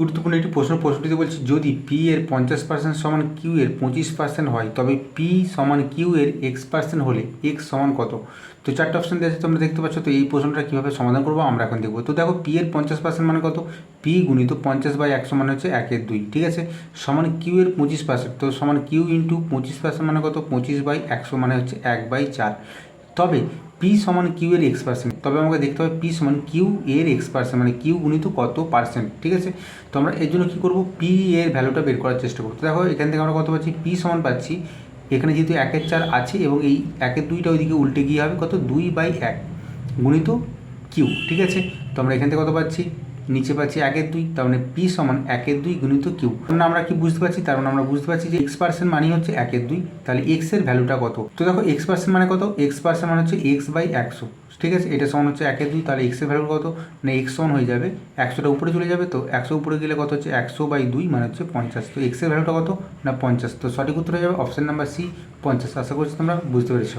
গুরুত্বপূর্ণ একটি প্রশ্ন প্রশ্নটিতে বলছি, যদি পি এর পঞ্চাশ পার্সেন্ট সমান কিউ এর পঁচিশ পার্সেন্ট হয়, তবে পি সমান কিউ এর এক্স পার্সেন্ট হলে এক্স সমান কত? তো চারটে অপশন দেওয়া আছে, তোমরা দেখতে পাচ্ছ, তো এই প্রশ্নটা কীভাবে সমাধান করব আমরা এখন দেখব। তো দেখো পি এর পঞ্চাশ পার্সেন্ট মানে কত? পি গুণিত পঞ্চাশ বাই একশো মানে হচ্ছে একের দুই, ঠিক আছে? সমান কিউ এর পঁচিশ পার্সেন্ট তো সমান কিউ ইন্টু পঁচিশ পার্সেন্ট মানে কত? পঁচিশ বাই একশো মানে হচ্ছে এক বাই চার। তবে পি সমান কিউ এর এক্স পার্সেন্ট তবে আমাকে দেখতে হবে পি সমান কিউ এর এক্স পার্সেন্ট মানে কিউ গুণিত কত পার্সেন্ট ঠিক আছে? তো আমরা এর জন্য কী করব? পি এর ভ্যালুটা বের করার চেষ্টা করব। দেখো, এখান থেকে আমরা কত পাচ্ছি? পি সমান পাচ্ছি। এখানে যেহেতু একের চার আছে এবং এই একের দুইটা ওইদিকে উল্টে গিয়ে হবে কত? দুই বাই এক গুণিত কিউ ঠিক আছে? তো আমরা এখান থেকে কত পাচ্ছি? নিচে পাচ্ছি একের দুই, তার মানে পি সমান একের দুই গুণিত কিউ। কারণ আমরা কি বুঝতে পারছি? তার মানে আমরা বুঝতে পারছি যে এক্স পার্সেন্ট মানে হচ্ছে একের দুই, তাহলে এক্সের ভ্যালুটা কত? তো দেখো এক্স পার্সেন্ট মানে কত? এক্স পার্সেন্ট মানে হচ্ছে এক্স বাই একশো। ঠিক আছে? এটা সমান হচ্ছে একের দুই, তাহলে এক্সের ভ্যালু কত? মানে এক্স সমান হয়ে যাবে। একশোটা উপরে চলে যাবে, তো একশো উপরে গেলে কত হচ্ছে? একশো বাই দুই মানে হচ্ছে পঞ্চাশ। তো এক্সের ভ্যালুটা কত? না পঞ্চাশ। তো সঠিক উত্তর হয়ে যাবে অপশান নাম্বার সি পঞ্চাশ। আশা করছি তোমরা বুঝতে পেরেছ।